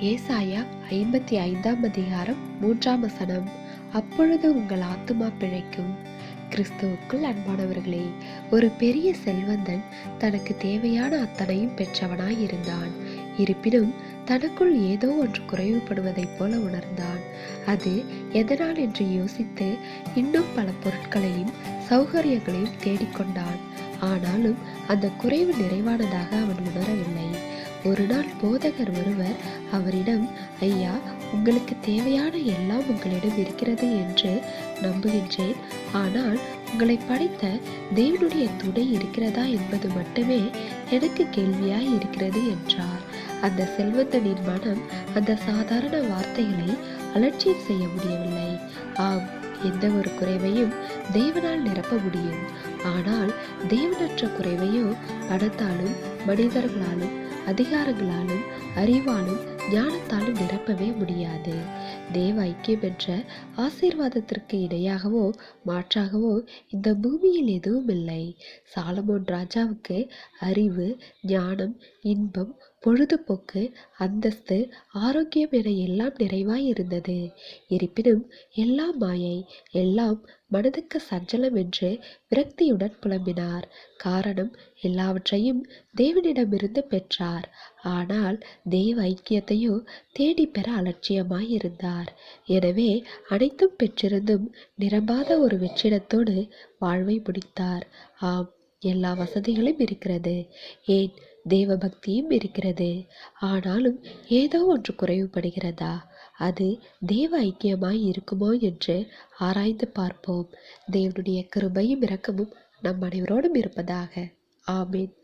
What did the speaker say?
ஏசாயா ஐம்பத்தி ஐந்தாம் அதிகாரம் மூன்றாம் வசனம். அப்பொழுது உங்கள் ஆத்துமா பிழைக்கும். கிறிஸ்துவுக்குள் அன்பானவர்களே ஒரு பெரிய செல்வந்தன் தனக்கு தேவையான அத்தனையும் பெற்றவனாய் இருந்தான் இருப்பினும் தனக்குள் ஏதோ ஒன்று குறைவுபடுவதைப் போல உணர்ந்தான். அது எதனால் என்று யோசித்து இன்னும் பல பொருட்களையும் சௌகரியங்களையும் தேடிக்கொண்டான். ஆனாலும் அந்த குறைவு நிறைவானதாக அவன் உணரவில்லை. ஒரு நாள் போதகர் ஒருவர் அவரிடம் ஐயா உங்களுக்கு தேவையான எல்லாம் உங்களிடம் இருக்கிறது என்று நம்புகின்றேன். ஆனால் உங்களை படைத்த தேவனுடைய துணை இருக்கிறதா என்பது மட்டுமே எனக்கு கேள்வியாய் இருக்கிறது என்றார். அந்த செல்வந்தனின் மனம் அந்த சாதாரண வார்த்தைகளை அலட்சியம் செய்ய முடியவில்லை. ஆம் எந்த ஒரு குறைவையும் தேவனால் நிரப்ப முடியும். ஆனால் தேவனற்ற குறைவையோ பணத்தாலும் மனிதர்களாலும் அதிகாரங்களாலும் அறிவாலும் ஞானத்தாலும் நிரப்பவே முடியாது. தேவ ஐக்கியம் என்ற ஆசீர்வாதத்திற்கு இணையாகவோ மாற்றாகவோ இந்த பூமியில் எதுவும் இல்லை சாலமோன் ராஜாவுக்கு அறிவு ஞானம் இன்பம் பொழுதுபோக்கு அந்தஸ்து ஆரோக்கியம் என எல்லாம் நிறைவாய் இருந்தது. இருப்பினும் எல்லாம் மாயை எல்லாம் மனதுக்கு சஞ்சலம் என்று விரக்தியுடன் புலம்பினார். காரணம் எல்லாவற்றையும் தேவனிடமிருந்து பெற்றார். ஆனால் தெய்வ ஐக்கியத்தையோ தேடி பெற அலட்சியமாய் இருந்தார். எனவே அனைத்தும் பெற்றிருந்தும் நிரம்பாத ஒரு வெற்றிடத்தோடு வாழ்வை முடித்தார். ஆம் எல்லா வசதிகளும் இருக்கிறது ஏன்? தேவ பக்தியும் இருக்கிறது ஆனாலும் ஏதோ ஒன்று குறைவுபடுகிறதா? அது தேவ ஐக்கியமாய் இருக்குமோ என்று ஆராய்ந்து பார்ப்போம். தேவனுடைய கிருபையும் இரக்கமும் நம் அனைவரோடும் இருப்பதாக. ஆமீன்.